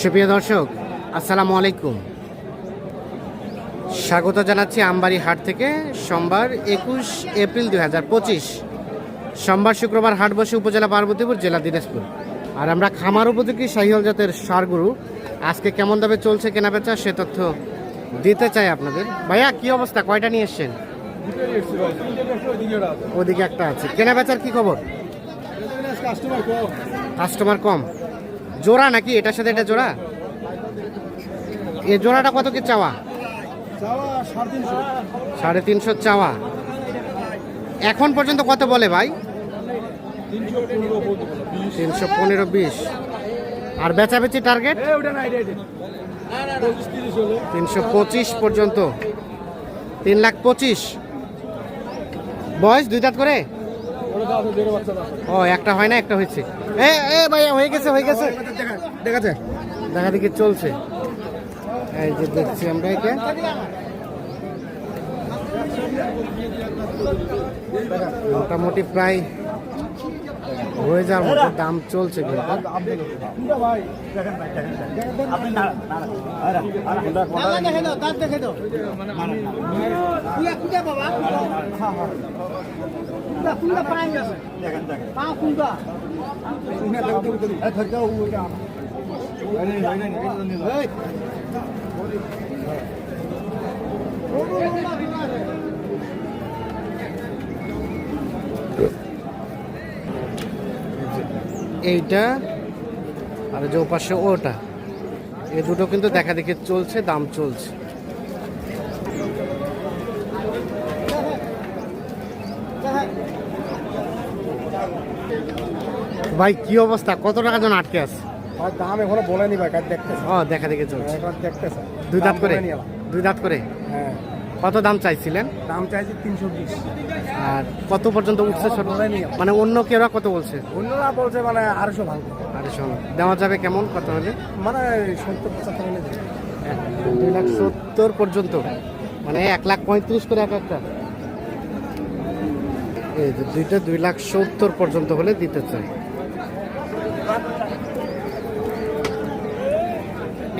সুপ্রিয় দর্শক আসসালামু আলাইকুম। স্বাগত জানাচ্ছি আমবাড়ি হাট থেকে। সোমবার একুশ এপ্রিল দুই হাজার পঁচিশ। সোমবার শুক্রবার হাট বসে উপজেলা পার্বতীপুর জেলা দিনাজপুর। আর আমরা খামার উপযোগী শাহিওল জাতের সারগুরু আজকে কেমন দামে চলছে কেনাবেচা সে তথ্য দিতে চাই আপনাদের। ভাইয়া কি অবস্থা? কয়টা নিয়ে এসছেন? ওদিকে একটা আছে। কেনাবেচার কি খবর? কাস্টমার কম। জোড়া নাকি? এটার সাথে এটা জোড়া? এ জোড়াটা কত কি চাওয়া? সাড়ে তিনশো। চাওয়া। এখন পর্যন্ত কত বলে ভাই? তিনশো পনেরো বিশ। আর বেচাবেচি টার্গেট তিনশো পঁচিশ পর্যন্ত। তিন লাখ পঁচিশ। বয়স দুই দাঁত করে? ও একটা হয় না একটা হয়েছে। এ এ ভাইয়া হয়ে গেছে হয়ে গেছে। দেখা দেখা দেখি চলছে। এই যে দেখছি আমরা এটা মোটামুটি প্রায় হয়ে যাওয়ার মতো দাম চলছে কিন্তু এইটা আর যে ওপাশে ওটা এই দুটো কিন্তু দেখা দেখি চলছে দাম চলছে। ভাই কি অবস্থা? কত টাকা জন আটকে আছে? দাম এখনও বলেনি ভাই কাজ দেখতেছে? ও দেখা দেখি চলছে। দুই দাঁত করে। দুই দাঁত করে? হ্যাঁ। কত দাম চাইছিলেন? দাম চাইছি তিনশো বিশ। আর কত পর্যন্ত উঠছে। মানে অন্য কেউরা কত বলছে? অন্যরা বলছে মানে আড়াইশো ভালো। আড়াইশো দেওয়া যাবে কেমন? কত হলে মানে সত্তর পঁচাত্তর হলে দুই লাখ সত্তর পর্যন্ত। মানে এক লাখ পঁয়ত্রিশ করে এক একটা। এই যে দুইটা দুই লাখ সত্তর পর্যন্ত হলে দিতে চাই।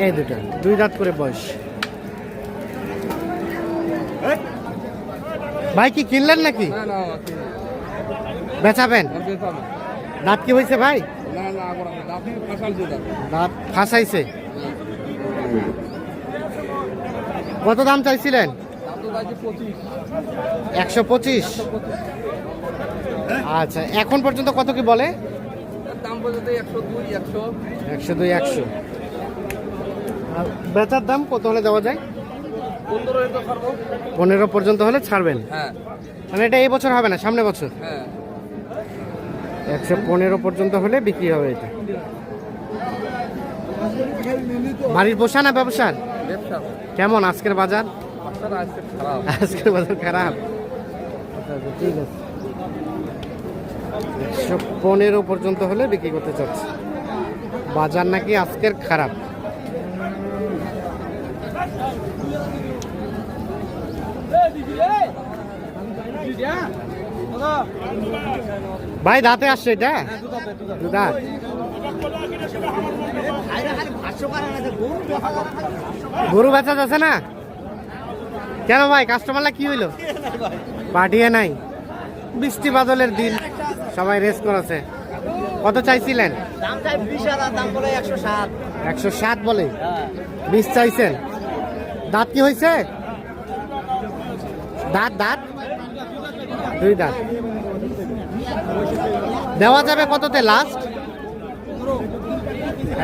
এই দুটা দুই রাত করে বয়স। ভাই কি কিনলেন নাকি? বেচাবেন? দাঁত কি হয়েছে ভাই? দাঁত ফাঁসাইছে কত দাম চাইছিলেন? একশো পঁচিশ? আচ্ছা এখন পর্যন্ত কত কি বলে? একশো দুই একশো। বেচার দাম কত হলে দেওয়া যায়? পনেরো পর্যন্ত হলে ছাড়বেন? হ্যাঁ। মানে এটা এই বছর হবে না সামনে বছর? হ্যাঁ। একশো পনেরো পর্যন্ত হলে বিক্রি হবে এটা। বাড়ির পোষা না ব্যবসার ব্যবসা। কেমন আজকের বাজার? আজকের বাজার খারাপ? ঠিক আছে। একশো পনেরো পর্যন্ত হলে বিক্রি করতে চাচ্ছি। বাজার নাকি আজকের খারাপ? ভাই, দাঁতে আসছে এটা? দাঁত। গরু বেচা যাচ্ছে না? কেন ভাই কাস্টমাররা কি হইল? পাঠিয়ে নাই। বৃষ্টি বাদলের দিন। সবাই রেস্ট করেছে। কত চাইছিলেন? একশো সাত বলে। বিশ চাইছেন। দাঁত কি হয়েছে? দাঁত দাঁত? দুই দাঁত। দেওয়া যাবে কততে লাস্ট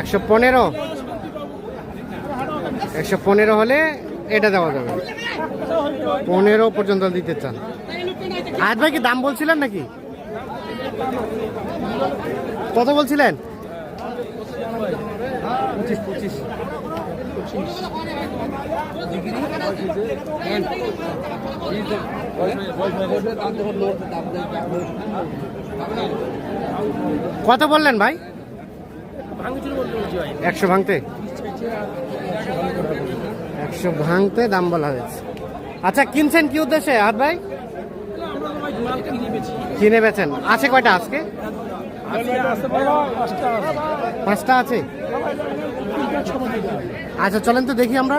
একশো পনেরো। একশো পনেরো হলে এটা দেওয়া যাবে। পনেরো পর্যন্ত দিতে চান। আজ ভাই কি দাম বলছিলেন নাকি? কত বলছিলেন? পঁচিশ পঁচিশ। কত বললেন ভাই? একশো ভাঙতে? একশো ভাঙতে দাম বলা হয়েছে। আচ্ছা কিনছেন কি উদ্দেশ্যে আর ভাই? কিনে বেছেন আছে কয়টা আজকে? পাঁচটা আছে। আচ্ছা চলেন তো দেখি আমরা।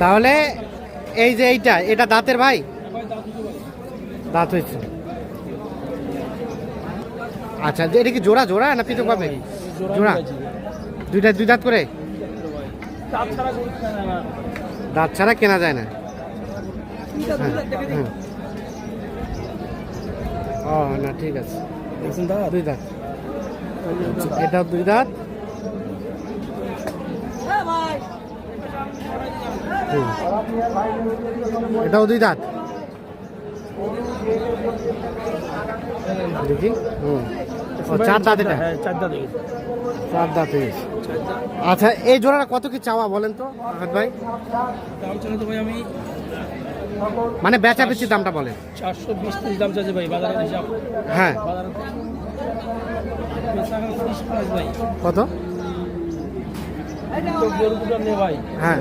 তাহলে এই যে এইটা এটা দাঁতের ভাই? দাঁত হয়েছে। আচ্ছা এটা কি জোড়া জোড়া না পৃথক পাবে জোড়া। দুইটা দুই দাঁত করে? দাঁত ছাড়া কেনা যায় না। হ্যাঁ, হ্যাঁ। ও না ঠিক আছে। দুই দাঁত। এটাও দুই দাঁত। এটাও দুই দাঁত। দেখি। হুম। চার দাঁত এটা? চার দাঁত চার দাঁত হয়ে। আচ্ছা এই জোড়াটা কত কি চাওয়া বলেন তো আহাদ ভাই? আমি মানে বেচা বেচি দামটা বলেন। চারশো বিশ ত্রিশ দাম চাইছি ভাই বাজারে হ্যাঁ। কত? হ্যাঁ।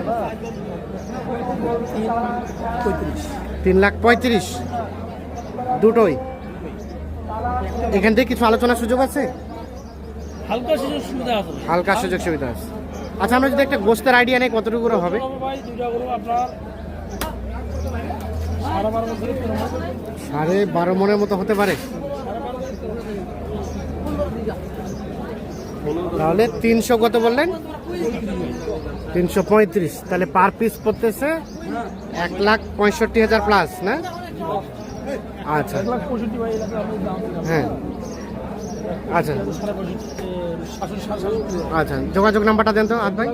তিন লাখ পঁয়ত্রিশ। দুটোই। এখান থেকে কিছু আলোচনার সুযোগ আছে? হালকা সুযোগ সুবিধা আছে হালকা সুযোগ সুবিধা আছে। আচ্ছা আমরা যদি একটা গোস্তের আইডিয়া নেই কতটুকু করে হবে। সাড়ে বারো মনের মতো হতে পারে। তাহলে তিনশো কত বললেন? তিনশো পঁয়ত্রিশ। তাহলে পার পিস পড়তেছে এক লাখ পঁয়ষট্টি হাজার প্লাস না? আচ্ছা। হ্যাঁ। আচ্ছা। আচ্ছা। যোগাযোগ নাম্বারটা দেন তো আদ ভাই।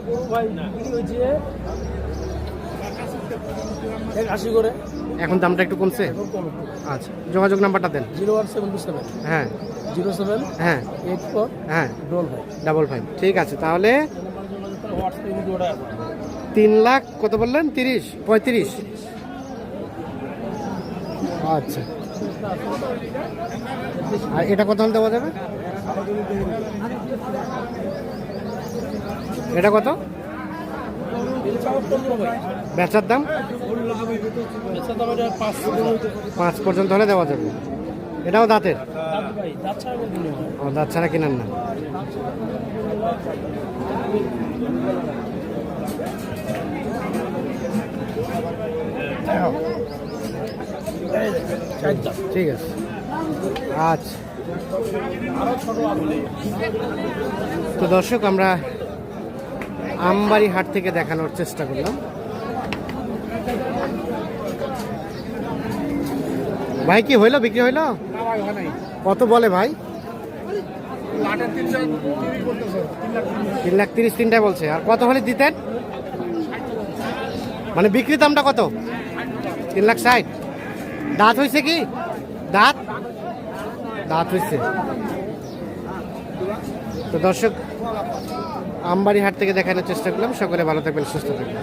এখন দামটা একটু কমছে? আচ্ছা। যোগাযোগ নাম্বারটা দেন। Zero one seven two seven হ্যাঁ জিরো সেভেন হ্যাঁ। এইট ফোর হ্যাঁ। Double five. ডাবল ফাইভ ঠিক আছে তাহলে তিন লাখ কত বললেন? তিরিশ? পঁয়ত্রিশ? আচ্ছা। আর এটা কত হলে দেওয়া যাবে? এটা কত? বেচার দাম? পাঁচ পর্যন্ত হলে দেওয়া যাবে। এটাও দাঁতের? ও, দাঁত ছাড়া কিনেন না। ঠিক আছে। আচ্ছা। তো দর্শক আমরা আমবাড়ি হাট থেকে দেখানোর চেষ্টা করলাম। ভাই কি হইল? বিক্রি হইল? কত বলে ভাই? তিন লাখ তিরিশ তিনটায় বলছে। আর কত হলে দিতেন? মানে বিক্রি দামটা কত? তিন লাখ ষাট। দাঁত হয়েছে কি? দাঁত? দাঁত হয়েছে। তো দর্শক আমবাড়ি হাট থেকে দেখানোর চেষ্টা করলাম। সকলে ভালো থাকবেন, সুস্থ থাকবেন।